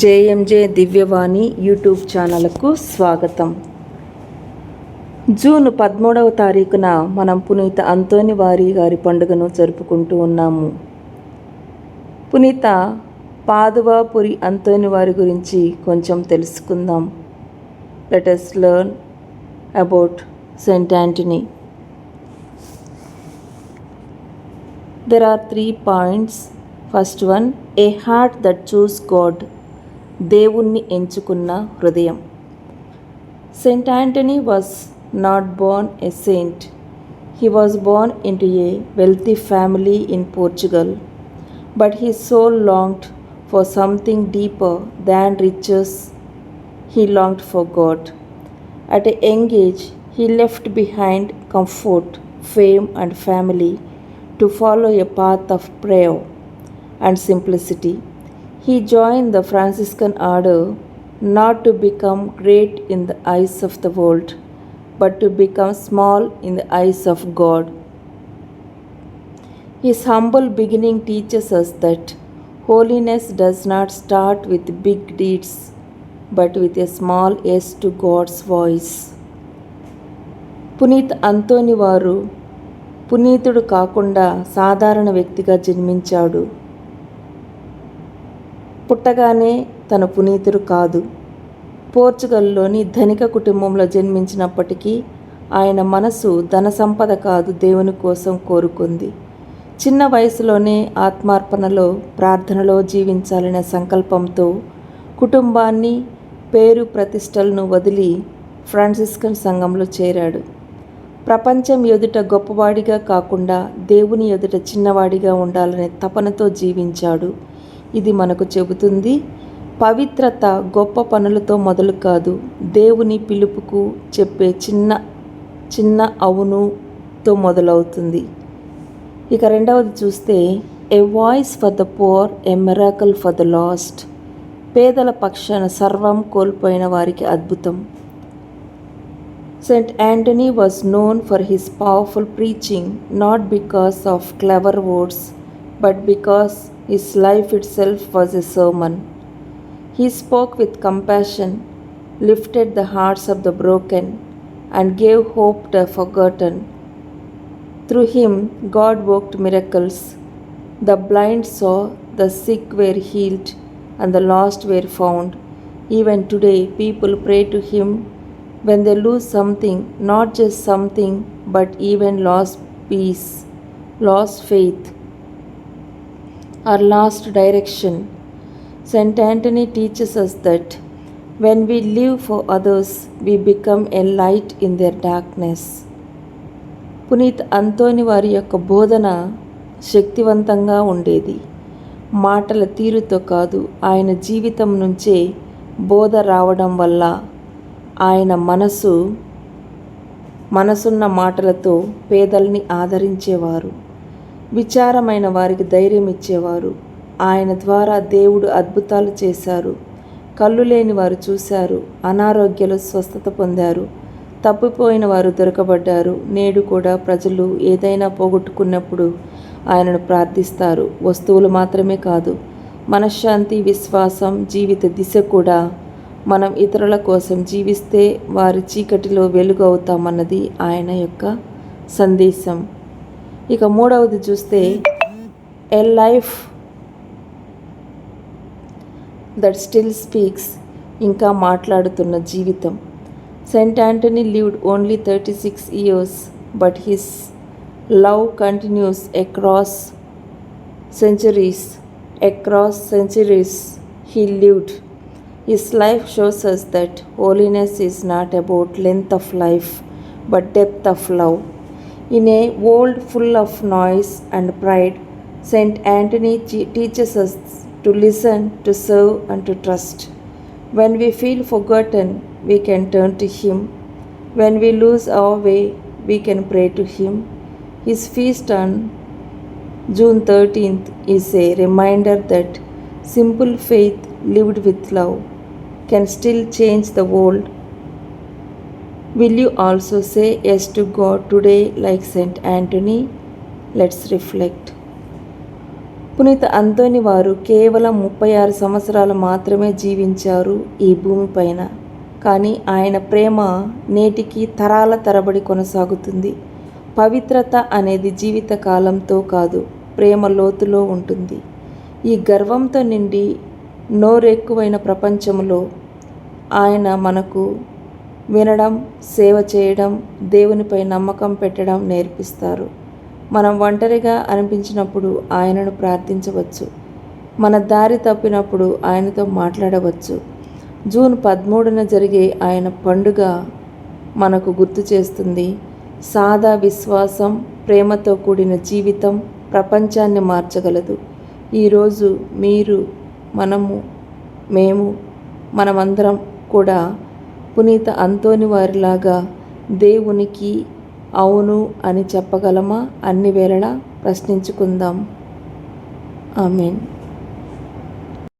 JMJ దివ్యవాణి YouTube ఛానల్కు స్వాగతం. June పదమూడవ తారీఖున మనం పునీత అంతోని వారి గారి పండుగను జరుపుకుంటూ ఉన్నాము. పునీత పాదువాపురి అంతోని వారి గురించి కొంచెం తెలుసుకుందాం. Let's learn about saint Antony there are three points first one a heart that chose God దేవుణ్ణి ఎంచుకున్న హృదయం saint Antony was not born a saint he was born into a wealthy family in Portugal but he soul longed for something deeper than riches he longed for God. At a young age, he left behind comfort, fame, and family to follow a path of prayer and simplicity. He joined the Franciscan order not to become great in the eyes of the world, but to become small in the eyes of God. His humble beginning teaches us that holiness does not start with big deeds but with a small yes to God's voice. పునీత్ అంతోని వారు పునీతుడు కాకుండా సాధారణ వ్యక్తిగా జన్మించాడు పుట్టగానే తన పునీతుడు కాదు. పోర్చుగల్లోని ధనిక కుటుంబంలో జన్మించినప్పటికీ ఆయన మనసు ధన సంపద కాదు దేవుని కోసం కోరుకుంది. చిన్న వయసులోనే ఆత్మార్పణలో ప్రార్థనలో జీవించాలనే సంకల్పంతో కుటుంబాన్ని పేరు ప్రతిష్టలను వదిలి ఫ్రాన్సిస్కన్ సంఘంలో చేరాడు. ప్రపంచం ఎదుట గొప్పవాడిగా కాకుండా దేవుని ఎదుట చిన్నవాడిగా ఉండాలనే తపనతో జీవించాడు. ఇది మనకు చెబుతుంది. పవిత్రత గొప్ప పనులతో మొదలు కాదు. దేవుని పిలుపుకు చెప్పే చిన్న చిన్న అవునుతో మొదలవుతుంది. ఇక రెండవది చూస్తే a voice for the poor a miracle for the lost పేదల పక్షాన సర్వం కోల్పోయిన వారికి అద్భుతం. Saint Antony was known for his powerful preaching not because of clever words but because His life itself was a sermon. He spoke with compassion, lifted the hearts of the broken, and gave hope to the forgotten. Through him, God worked miracles. The blind saw, the sick were healed, and the lost were found. Even today, people pray to him when they lose something, not just something, but even lost peace, lost faith our last direction. St. Anthony teaches us that when we live for others, we become a light in their darkness. పునీత్ అంతోని వారి యొక్క బోధన శక్తివంతంగా ఉండేది మాటల తీరుతో కాదు ఆయన జీవితం నుంచే బోధ రావడం వల్ల ఆయన మనసు మనసున్న మాటలతో పేదల్ని ఆదరించేవారు విచారమైన వారికి ధైర్యం ఇచ్చేవారు. ఆయన ద్వారా దేవుడు అద్భుతాలు చేశారు. కళ్ళు లేని వారు చూశారు. అనారోగ్యాలు స్వస్థత పొందారు. తప్పిపోయిన వారు దొరకబడ్డారు. నేడు కూడా ప్రజలు ఏదైనా పోగొట్టుకున్నప్పుడు ఆయనను ప్రార్థిస్తారు. వస్తువులు మాత్రమే కాదు మనశ్శాంతి విశ్వాసం జీవిత దిశ కూడా మనం ఇతరుల కోసం జీవిస్తే వారి చీకటిలో వెలుగు అవుతామన్నది ఆయన యొక్క సందేశం. ఇక మూడవది చూస్తే a life that still speaks ఇంకా మాట్లాడుతున్న జీవితం. Saint Antony lived only thirty six years but his love continues across centuries across centuries he lived his life shows us that holiness is not about length of life but depth of love In a world full of noise and pride, Saint Anthony teaches us to listen, to serve, and to trust. When we feel forgotten, we can turn to Him. When we lose our way, we can pray to Him. His feast on June 13th is a reminder that simple faith lived with love can still change the world. Will you also say yes to God today like Saint Antony let's reflect పునీత అంతోని వారు కేవలం ముప్పై ఆరు సంవత్సరాలు మాత్రమే జీవించారు ఈ భూమిపైన కానీ ఆయన ప్రేమ నేటికి తరాల తరబడి కొనసాగుతుంది. పవిత్రత అనేది జీవిత కాలంతో కాదు ప్రేమ లోతులో ఉంటుంది. ఈ గర్వంతో నిండి నోరెక్కువైన ప్రపంచంలో ఆయన మనకు వినడం సేవ చేయడం దేవునిపై నమ్మకం పెట్టడం నేర్పిస్తారు. మనం ఒంటరిగా అనిపించినప్పుడు ఆయనను ప్రార్థించవచ్చు. మన దారి తప్పినప్పుడు ఆయనతో మాట్లాడవచ్చు. జూన్ పదమూడున జరిగే ఆయన పండుగ మనకు గుర్తు చేస్తుంది. సాదా విశ్వాసం ప్రేమతో కూడిన జీవితం ప్రపంచాన్ని మార్చగలదు. ఈరోజు మీరు మనము మేము మనమందరం కూడా పునీత అంతోని వారిలాగా దేవునికి అవును అని చెప్పగలమా? అన్ని వేళలా ప్రశ్నించుకుందాం. ఆమెన్.